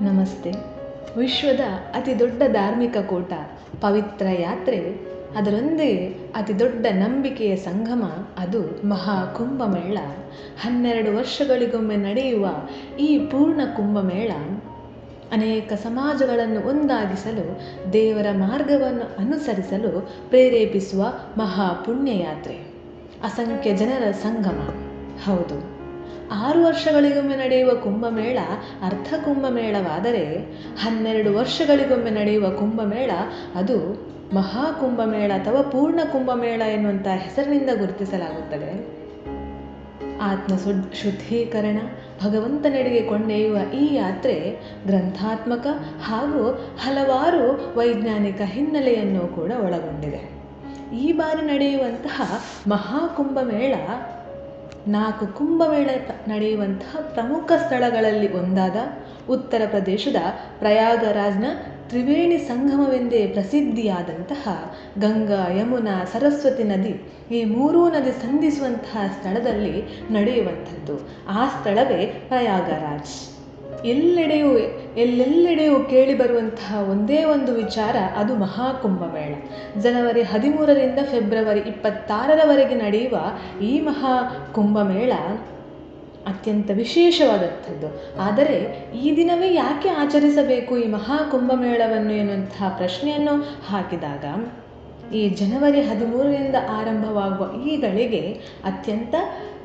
ನಮಸ್ತೆ. ವಿಶ್ವದ ಅತಿ ದೊಡ್ಡ ಧಾರ್ಮಿಕ ಕೂಟ ಪವಿತ್ರ ಯಾತ್ರೆ. ಅದರೊಂದಿಗೆ ಅತಿ ದೊಡ್ಡ ನಂಬಿಕೆಯ ಸಂಗಮ ಅದು ಮಹಾ ಕುಂಭಮೇಳ ಹನ್ನೆರಡು ವರ್ಷಗಳಿಗೊಮ್ಮೆ ನಡೆಯುವ ಈ ಪೂರ್ಣ ಕುಂಭಮೇಳ ಅನೇಕ ಸಮಾಜಗಳನ್ನು ಒಂದಾಗಿಸಲು, ದೇವರ ಮಾರ್ಗವನ್ನು ಅನುಸರಿಸಲು ಪ್ರೇರೇಪಿಸುವ ಮಹಾ ಪುಣ್ಯಯಾತ್ರೆ ಅಸಂಖ್ಯ ಜನರ ಸಂಗಮ. ಹೌದು. ಆರು ವರ್ಷಗಳಿಗೊಮ್ಮೆ ನಡೆಯುವ ಕುಂಭಮೇಳ ಅರ್ಧ ಕುಂಭಮೇಳವಾದರೆ ಹನ್ನೆರಡು ವರ್ಷಗಳಿಗೊಮ್ಮೆ ನಡೆಯುವ ಕುಂಭಮೇಳ ಅದು ಮಹಾ ಕುಂಭಮೇಳ ಅಥವಾ ಪೂರ್ಣ ಕುಂಭಮೇಳ ಎನ್ನುವಂಥ ಹೆಸರಿನಿಂದ ಗುರುತಿಸಲಾಗುತ್ತದೆ. ಆತ್ಮ ಶುದ್, ಶುದ್ಧೀಕರಣ, ಭಗವಂತನೆಡೆಗೆ ಕೊಂಡೊಯ್ಯುವ ಈ ಯಾತ್ರೆ ಗ್ರಂಥಾತ್ಮಕ ಹಾಗೂ ಹಲವಾರು ವೈಜ್ಞಾನಿಕ ಹಿನ್ನೆಲೆಯನ್ನು ಕೂಡ ಒಳಗೊಂಡಿದೆ. ಈ ಬಾರಿ ನಡೆಯುವಂತಹ ಮಹಾಕುಂಭಮೇಳ ನಾಲ್ಕು ಕುಂಭಮೇಳ ನಡೆಯುವಂತಹ ಪ್ರಮುಖ ಸ್ಥಳಗಳಲ್ಲಿ ಒಂದಾದ ಉತ್ತರ ಪ್ರದೇಶದ ಪ್ರಯಾಗರಾಜ್ನ ತ್ರಿವೇಣಿ ಸಂಗಮವೆಂದೇ ಪ್ರಸಿದ್ಧಿಯಾದಂತಹ ಗಂಗಾ, ಯಮುನಾ, ಸರಸ್ವತಿ ನದಿ ಈ ಮೂರೂ ನದಿ ಸಂಧಿಸುವಂತಹ ಸ್ಥಳದಲ್ಲಿ ನಡೆಯುವಂಥದ್ದು. ಆ ಸ್ಥಳವೇ ಪ್ರಯಾಗರಾಜ್. ಎಲ್ಲೆಡೆಯೂ, ಎಲ್ಲೆಲ್ಲೆಡೆಯೂ ಕೇಳಿಬರುವಂತಹ ಒಂದೇ ಒಂದು ವಿಚಾರ, ಅದು ಮಹಾಕುಂಭಮೇಳ. ಜನವರಿ ಹದಿಮೂರರಿಂದ ಫೆಬ್ರವರಿ ಇಪ್ಪತ್ತಾರರವರೆಗೆ ನಡೆಯುವ ಈ ಮಹಾ ಕುಂಭಮೇಳ ಅತ್ಯಂತ ವಿಶೇಷವಾದಂಥದ್ದು. ಆದರೆ ಈ ದಿನವೇ ಯಾಕೆ ಆಚರಿಸಬೇಕು ಈ ಮಹಾ ಕುಂಭಮೇಳವನ್ನು ಎನ್ನುವಂತಹ ಪ್ರಶ್ನೆಯನ್ನು ಹಾಕಿದಾಗ ಈ ಜನವರಿ ಹದಿಮೂರರಿಂದ ಆರಂಭವಾಗುವ ಈ ಗಳಿಗೆ ಅತ್ಯಂತ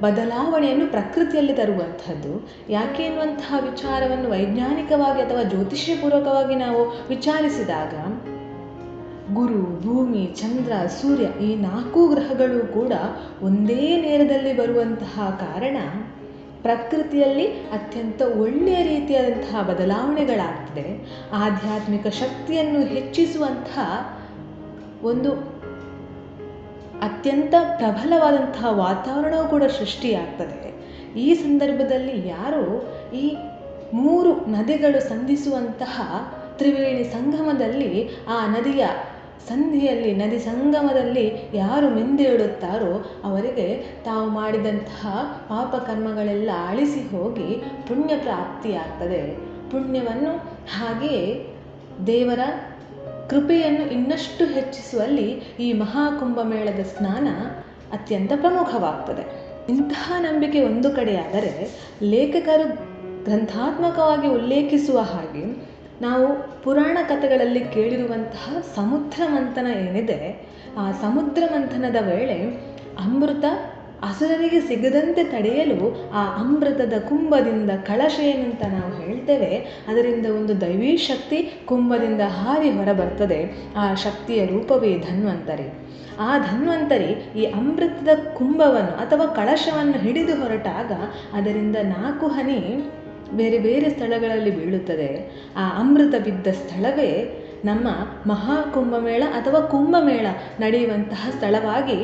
ಬದಲಾವಣೆಯನ್ನು ಪ್ರಕೃತಿಯಲ್ಲಿ ತರುವಂಥದ್ದು. ಯಾಕೆ ಎನ್ನುವಂತಹ ವಿಚಾರವನ್ನು ವೈಜ್ಞಾನಿಕವಾಗಿ ಅಥವಾ ಜ್ಯೋತಿಷ್ಯಪೂರ್ವಕವಾಗಿ ನಾವು ವಿಚಾರಿಸಿದಾಗ, ಗುರು, ಭೂಮಿ, ಚಂದ್ರ, ಸೂರ್ಯ ಈ ನಾಲ್ಕು ಗ್ರಹಗಳು ಕೂಡ ಒಂದೇ ನೇರದಲ್ಲಿ ಬರುವಂತಹ ಕಾರಣ ಪ್ರಕೃತಿಯಲ್ಲಿ ಅತ್ಯಂತ ಒಳ್ಳೆಯ ರೀತಿಯಾದಂತಹ ಬದಲಾವಣೆಗಳಾಗ್ತದೆ. ಆಧ್ಯಾತ್ಮಿಕ ಶಕ್ತಿಯನ್ನು ಹೆಚ್ಚಿಸುವಂತಹ ಒಂದು ಅತ್ಯಂತ ಪ್ರಬಲವಾದಂತಹ ವಾತಾವರಣವು ಕೂಡ ಸೃಷ್ಟಿಯಾಗ್ತದೆ. ಈ ಸಂದರ್ಭದಲ್ಲಿ ಯಾರು ಈ ಮೂರು ನದಿಗಳು ಸಂಧಿಸುವಂತಹ ತ್ರಿವೇಣಿ ಸಂಗಮದಲ್ಲಿ, ಆ ನದಿಯ ಸಂಧಿಯಲ್ಲಿ, ನದಿ ಸಂಗಮದಲ್ಲಿ ಯಾರು ಮಿಂದೇಳುತ್ತಾರೋ ಅವರಿಗೆ ತಾವು ಮಾಡಿದಂತಹ ಪಾಪಕರ್ಮಗಳೆಲ್ಲ ಅಳಿಸಿ ಹೋಗಿ ಪುಣ್ಯ ಪ್ರಾಪ್ತಿಯಾಗ್ತದೆ. ಪುಣ್ಯವನ್ನು ಹಾಗೆಯೇ ದೇವರ ಕೃಪೆಯನ್ನು ಇನ್ನಷ್ಟು ಹೆಚ್ಚಿಸುವಲ್ಲಿ ಈ ಮಹಾಕುಂಭಮೇಳದ ಸ್ನಾನ ಅತ್ಯಂತ ಪ್ರಮುಖವಾಗ್ತದೆ. ಇಂತಹ ನಂಬಿಕೆ ಒಂದು ಕಡೆಯಾದರೆ ಲೇಖಕರು ಗ್ರಂಥಾತ್ಮಕವಾಗಿ ಉಲ್ಲೇಖಿಸುವ ಹಾಗೆ ನಾವು ಪುರಾಣ ಕಥೆಗಳಲ್ಲಿ ಕೇಳಿರುವಂತಹ ಸಮುದ್ರ ಮಂಥನ ಏನಿದೆ, ಆ ಸಮುದ್ರ ಮಂಥನದ ವೇಳೆ ಅಮೃತ ಅಸುರರಿಗೆ ಸಿಗದಂತೆ ತಡೆಯಲು ಆ ಅಮೃತದ ಕುಂಭದಿಂದ ಕಳಶ ಏನಂತ ನಾವು ಹೇಳ್ತೇವೆ, ಅದರಿಂದ ಒಂದು ದೈವೀ ಶಕ್ತಿ ಕುಂಭದಿಂದ ಹಾರಿ ಹೊರಬರ್ತದೆ. ಆ ಶಕ್ತಿಯ ರೂಪವೇ ಧನ್ವಂತರಿ. ಆ ಧನ್ವಂತರಿ ಈ ಅಮೃತದ ಕುಂಭವನ್ನು ಅಥವಾ ಕಳಶವನ್ನು ಹಿಡಿದು ಹೊರಟಾಗ ಅದರಿಂದ ನಾಲ್ಕು ಹನಿ ಬೇರೆ ಬೇರೆ ಸ್ಥಳಗಳಲ್ಲಿ ಬೀಳುತ್ತದೆ. ಆ ಅಮೃತ ಬಿದ್ದ ಸ್ಥಳವೇ ನಮ್ಮ ಮಹಾಕುಂಭಮೇಳ ಅಥವಾ ಕುಂಭಮೇಳ ನಡೆಯುವಂತಹ ಸ್ಥಳವಾಗಿ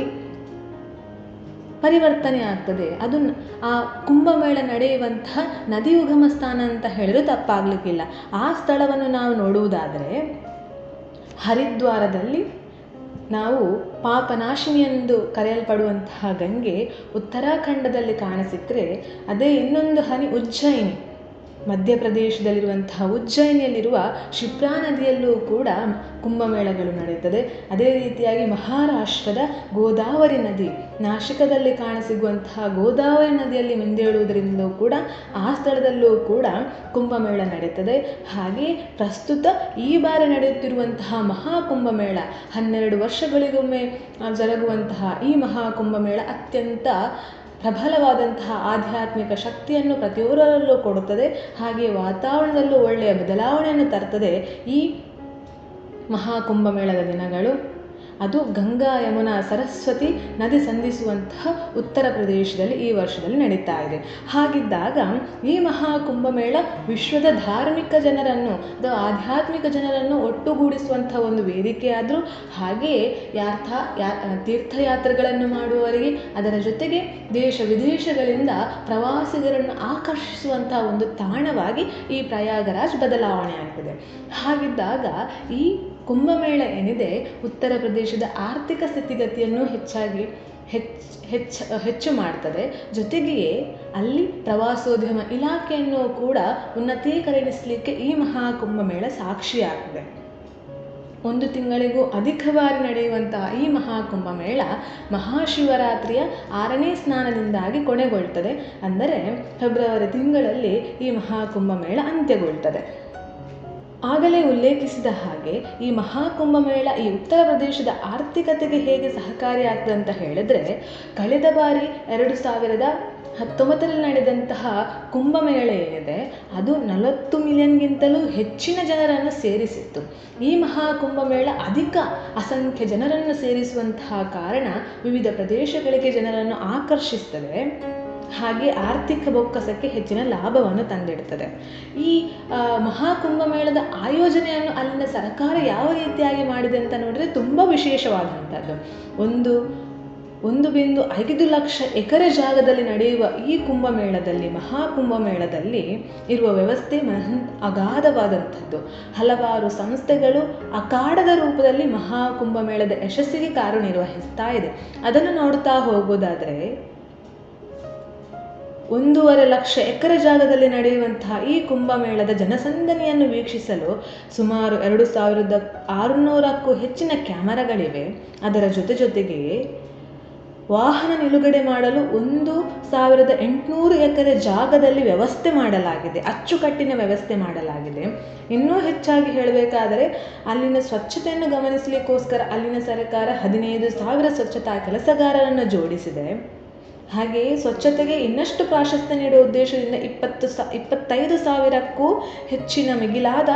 ಪರಿವರ್ತನೆ ಆಗ್ತದೆ. ಅದು ಆ ಕುಂಭಮೇಳ ನಡೆಯುವಂತಹ ನದಿ ಉಗಮ ಸ್ಥಾನ ಅಂತ ಹೇಳಿದ್ರೆ ತಪ್ಪಾಗಲಿಕ್ಕಿಲ್ಲ. ಆ ಸ್ಥಳವನ್ನು ನಾವು ನೋಡುವುದಾದರೆ, ಹರಿದ್ವಾರದಲ್ಲಿ ನಾವು ಪಾಪನಾಶಿನಿ ಎಂದು ಕರೆಯಲ್ಪಡುವಂತಹ ಗಂಗೆ ಉತ್ತರಾಖಂಡದಲ್ಲಿ ಕಾಣಸಿಕ್ಕರೆ ಅದೇ ಇನ್ನೊಂದು ಹನಿ ಉಜ್ಜಯಿನಿ. ಮಧ್ಯಪ್ರದೇಶದಲ್ಲಿರುವಂತಹ ಉಜ್ಜಯಿನಿಯಲ್ಲಿರುವ ಕ್ಷಿಪ್ರಾ ನದಿಯಲ್ಲೂ ಕೂಡ ಕುಂಭಮೇಳಗಳು ನಡೆಯುತ್ತದೆ. ಅದೇ ರೀತಿಯಾಗಿ ಮಹಾರಾಷ್ಟ್ರದ ಗೋದಾವರಿ ನದಿ ನಾಶಿಕದಲ್ಲಿ ಕಾಣಸಿಗುವಂತಹ ಗೋದಾವರಿ ನದಿಯಲ್ಲಿ ಮಿಂದೇಳುವುದರಿಂದಲೂ ಕೂಡ ಆ ಸ್ಥಳದಲ್ಲೂ ಕೂಡ ಕುಂಭಮೇಳ ನಡೆಯುತ್ತದೆ. ಹಾಗೆ ಪ್ರಸ್ತುತ ಈ ಬಾರಿ ನಡೆಯುತ್ತಿರುವಂತಹ ಮಹಾಕುಂಭಮೇಳ ಹನ್ನೆರಡು ವರ್ಷಗಳಿಗೊಮ್ಮೆ ಜರುಗುವಂತಹ ಈ ಮಹಾಕುಂಭಮೇಳ ಅತ್ಯಂತ ಪ್ರಬಲವಾದಂತಹ ಆಧ್ಯಾತ್ಮಿಕ ಶಕ್ತಿಯನ್ನು ಪ್ರತಿಯೊಬ್ಬರಲ್ಲೂ ಕೊಡುತ್ತದೆ. ಹಾಗೆ ವಾತಾವರಣದಲ್ಲೂ ಒಳ್ಳೆಯ ಬದಲಾವಣೆಯನ್ನು ತರ್ತದೆ ಈ ಮಹಾಕುಂಭಮೇಳದ ದಿನಗಳು. ಅದು ಗಂಗಾ ಯಮುನಾ ಸರಸ್ವತಿ ನದಿ ಸಂಧಿಸುವಂತಹ ಉತ್ತರ ಪ್ರದೇಶದಲ್ಲಿ ಈ ವರ್ಷದಲ್ಲಿ ನಡೀತಾ ಇದೆ. ಹಾಗಿದ್ದಾಗ ಈ ಮಹಾಕುಂಭಮೇಳ ವಿಶ್ವದ ಧಾರ್ಮಿಕ ಜನರನ್ನು ಅದು ಆಧ್ಯಾತ್ಮಿಕ ಜನರನ್ನು ಒಟ್ಟುಗೂಡಿಸುವಂಥ ಒಂದು ವೇದಿಕೆಯಾದರೂ ಹಾಗೆಯೇ ಯಾರ್ಥ, ಯಾ, ತೀರ್ಥಯಾತ್ರೆಗಳನ್ನು ಮಾಡುವವರಿಗೆ, ಅದರ ಜೊತೆಗೆ ದೇಶ ವಿದೇಶಗಳಿಂದ ಪ್ರವಾಸಿಗರನ್ನು ಆಕರ್ಷಿಸುವಂಥ ಒಂದು ತಾಣವಾಗಿ ಈ ಪ್ರಯಾಗರಾಜ್ ಬದಲಾವಣೆ ಆಗ್ತದೆ. ಹಾಗಿದ್ದಾಗ ಈ ಕುಂಭಮೇಳ ಏನಿದೆ ಉತ್ತರ ಪ್ರದೇಶದ ಆರ್ಥಿಕ ಸ್ಥಿತಿಗತಿಯನ್ನು ಹೆಚ್ಚಾಗಿ ಹೆಚ್ಚು ಹೆಚ್ಚು ಹೆಚ್ಚು ಮಾಡ್ತದೆ. ಜೊತೆಗೆಯೇ ಅಲ್ಲಿ ಪ್ರವಾಸೋದ್ಯಮ ಇಲಾಖೆಯನ್ನು ಕೂಡ ಉನ್ನತೀಕರಣಿಸಲಿಕ್ಕೆ ಈ ಮಹಾಕುಂಭಮೇಳ ಸಾಕ್ಷಿಯಾಗಿದೆ. ಒಂದು ತಿಂಗಳಿಗೂ ಅಧಿಕ ಬಾರಿ ನಡೆಯುವಂತಹ ಈ ಮಹಾಕುಂಭಮೇಳ ಮಹಾಶಿವರಾತ್ರಿಯ ಆರನೇ ಸ್ನಾನದಿಂದಾಗಿ ಕೊನೆಗೊಳ್ತದೆ. ಅಂದರೆ ಫೆಬ್ರವರಿ ತಿಂಗಳಲ್ಲಿ ಈ ಮಹಾಕುಂಭಮೇಳ ಅಂತ್ಯಗೊಳ್ತದೆ. ಆಗಲೇ ಉಲ್ಲೇಖಿಸಿದ ಹಾಗೆ ಈ ಮಹಾಕುಂಭಮೇಳ ಈ ಉತ್ತರ ಪ್ರದೇಶದ ಆರ್ಥಿಕತೆಗೆ ಹೇಗೆ ಸಹಕಾರಿಯಾಗ್ತದೆ ಅಂತ ಹೇಳಿದ್ರೆ, ಕಳೆದ ಬಾರಿ ಎರಡು ಸಾವಿರದ ಹತ್ತೊಂಬತ್ತರಲ್ಲಿ ನಡೆದಂತಹ ಕುಂಭಮೇಳ ಏನಿದೆ, ಅದು ನಲವತ್ತು ಮಿಲಿಯನ್ಗಿಂತಲೂ ಹೆಚ್ಚಿನ ಜನರನ್ನು ಸೇರಿಸಿತ್ತು. ಈ ಮಹಾಕುಂಭಮೇಳ ಅಧಿಕ ಅಸಂಖ್ಯ ಜನರನ್ನು ಸೇರಿಸುವಂತಹ ಕಾರಣ ವಿವಿಧ ಪ್ರದೇಶಗಳಿಗೆ ಜನರನ್ನು ಆಕರ್ಷಿಸ್ತದೆ. ಹಾಗೆ ಆರ್ಥಿಕ ಬೊಕ್ಕಸಕ್ಕೆ ಹೆಚ್ಚಿನ ಲಾಭವನ್ನು ತಂದಿಡ್ತದೆ. ಈ ಮಹಾಕುಂಭಮೇಳದ ಆಯೋಜನೆಯನ್ನು ಅಲ್ಲಿನ ಸರ್ಕಾರ ಯಾವ ರೀತಿಯಾಗಿ ಮಾಡಿದೆ ಅಂತ ನೋಡಿದ್ರೆ ತುಂಬ ವಿಶೇಷವಾದಂಥದ್ದು. ಒಂದು ಒಂದು ಬಿಂದು ಐದು ಲಕ್ಷ ಎಕರೆ ಜಾಗದಲ್ಲಿ ನಡೆಯುವ ಈ ಕುಂಭಮೇಳದಲ್ಲಿ, ಮಹಾಕುಂಭಮೇಳದಲ್ಲಿ ಇರುವ ವ್ಯವಸ್ಥೆ ಮಹನ್, ಅಗಾಧವಾದಂಥದ್ದು. ಹಲವಾರು ಸಂಸ್ಥೆಗಳು ಅಖಾಡದ ರೂಪದಲ್ಲಿ ಮಹಾಕುಂಭಮೇಳದ ಯಶಸ್ಸಿಗೆ ಕಾರ್ಯನಿರ್ವಹಿಸ್ತಾ ಇದೆ. ಅದನ್ನು ನೋಡ್ತಾ ಹೋಗೋದಾದರೆ ಒಂದೂವರೆ ಲಕ್ಷ ಎಕರೆ ಜಾಗದಲ್ಲಿ ನಡೆಯುವಂತಹ ಈ ಕುಂಭಮೇಳದ ಜನಸಂದಣಿಯನ್ನು ವೀಕ್ಷಿಸಲು ಸುಮಾರು ಎರಡು ಸಾವಿರದ ಆರುನೂರಕ್ಕೂ ಹೆಚ್ಚಿನ ಕ್ಯಾಮರಾಗಳಿವೆ. ಅದರ ಜೊತೆ ಜೊತೆಗೆ ವಾಹನ ನಿಲುಗಡೆ ಮಾಡಲು ಒಂದು ಸಾವಿರದ ಎಂಟುನೂರು ಎಕರೆ ಜಾಗದಲ್ಲಿ ವ್ಯವಸ್ಥೆ ಮಾಡಲಾಗಿದೆ. ಅಚ್ಚುಕಟ್ಟಿನ ವ್ಯವಸ್ಥೆ ಮಾಡಲಾಗಿದೆ. ಇನ್ನೂ ಹೆಚ್ಚಾಗಿ ಹೇಳಬೇಕಾದರೆ ಅಲ್ಲಿನ ಸ್ವಚ್ಛತೆಯನ್ನು ಗಮನಿಸಲಿಕ್ಕೋಸ್ಕರ ಅಲ್ಲಿನ ಸರ್ಕಾರ ಹದಿನೈದು ಸಾವಿರ ಸ್ವಚ್ಛತಾ ಕೆಲಸಗಾರರನ್ನು ಜೋಡಿಸಿದೆ. ಹಾಗೆಯೇ ಸ್ವಚ್ಛತೆಗೆ ಇನ್ನಷ್ಟು ಪ್ರಾಶಸ್ತ್ಯ ನೀಡುವ ಉದ್ದೇಶದಿಂದ ಇಪ್ಪತ್ತು ಸಾ, ಇಪ್ಪತ್ತೈದು ಸಾವಿರಕ್ಕೂ ಹೆಚ್ಚಿನ ಮಿಗಿಲಾದ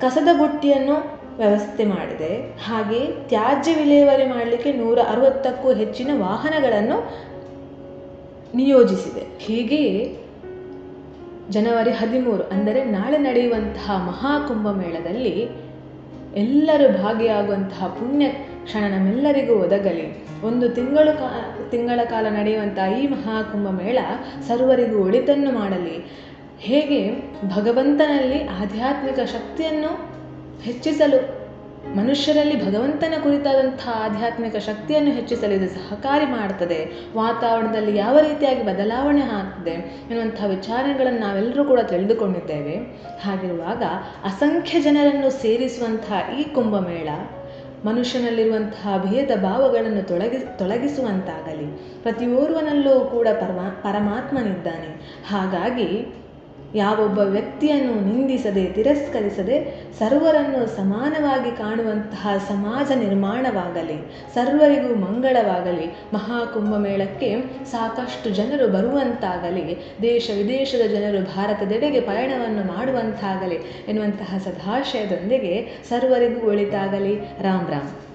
ಕಸದ ಬುಟ್ಟಿಯನ್ನು ವ್ಯವಸ್ಥೆ ಮಾಡಿದೆ. ಹಾಗೆ ತ್ಯಾಜ್ಯ ವಿಲೇವಾರಿ ಮಾಡಲಿಕ್ಕೆ ನೂರ ಅರವತ್ತಕ್ಕೂ ಹೆಚ್ಚಿನ ವಾಹನಗಳನ್ನು ನಿಯೋಜಿಸಿದೆ. ಹೀಗೆಯೇ ಜನವರಿ ಹದಿಮೂರು, ಅಂದರೆ ನಾಳೆ ನಡೆಯುವಂತಹ ಮಹಾಕುಂಭಮೇಳದಲ್ಲಿ ಎಲ್ಲರೂ ಭಾಗಿಯಾಗುವಂತಹ ಪುಣ್ಯ ಕ್ಷಣ ನಮ್ಮೆಲ್ಲರಿಗೂ ಒದಗಲಿ. ಒಂದು ತಿಂಗಳು ಕಾ, ತಿಂಗಳ ಕಾಲ ನಡೆಯುವಂಥ ಈ ಮಹಾಕುಂಭಮೇಳ ಸರ್ವರಿಗೂ ಒಳಿತನ್ನು ಮಾಡಲಿ. ಹೇಗೆ? ಭಗವಂತನಲ್ಲಿ ಆಧ್ಯಾತ್ಮಿಕ ಶಕ್ತಿಯನ್ನು ಹೆಚ್ಚಿಸಲು, ಮನುಷ್ಯರಲ್ಲಿ ಭಗವಂತನ ಕುರಿತಾದಂಥ ಆಧ್ಯಾತ್ಮಿಕ ಶಕ್ತಿಯನ್ನು ಹೆಚ್ಚಿಸಲು ಇದು ಸಹಕಾರಿ ಮಾಡ್ತದೆ. ವಾತಾವರಣದಲ್ಲಿ ಯಾವ ರೀತಿಯಾಗಿ ಬದಲಾವಣೆ ಆಗ್ತದೆ ಎನ್ನುವಂತಹ ವಿಚಾರಗಳನ್ನು ನಾವೆಲ್ಲರೂ ಕೂಡ ತಿಳಿದುಕೊಂಡಿದ್ದೇವೆ. ಹಾಗಿರುವಾಗ ಅಸಂಖ್ಯ ಜನರನ್ನು ಸೇರಿಸುವಂತಹ ಈ ಕುಂಭಮೇಳ ಮನುಷ್ಯನಲ್ಲಿರುವಂತಹ ಭೇದ ಭಾವಗಳನ್ನು ತೊಳಗಿ ತೊಲಗಿಸುವಂತಾಗಲಿ. ಪ್ರತಿಯೋರ್ವನಲ್ಲೂ ಕೂಡ ಪರಮಾ ಪರಮಾತ್ಮನಿದ್ದಾನೆ. ಹಾಗಾಗಿ ಯಾವೊಬ್ಬ ವ್ಯಕ್ತಿಯನ್ನು ನಿಂದಿಸದೆ, ತಿರಸ್ಕರಿಸದೆ ಸರ್ವರನ್ನು ಸಮಾನವಾಗಿ ಕಾಣುವಂತಹ ಸಮಾಜ ನಿರ್ಮಾಣವಾಗಲಿ, ಸರ್ವರಿಗೂ ಮಂಗಳವಾಗಲಿ, ಮಹಾಕುಂಭಮೇಳಕ್ಕೆ ಸಾಕಷ್ಟು ಜನರು ಬರುವಂತಾಗಲಿ, ದೇಶ ವಿದೇಶದ ಜನರು ಭಾರತದೆಡೆಗೆ ಪಯಣವನ್ನು ಮಾಡುವಂತಾಗಲಿ ಎನ್ನುವಂತಹ ಸದಾಶಯದೊಂದಿಗೆ ಸರ್ವರಿಗೂ ಒಳಿತಾಗಲಿ. ರಾಮ್ ರಾಮ್.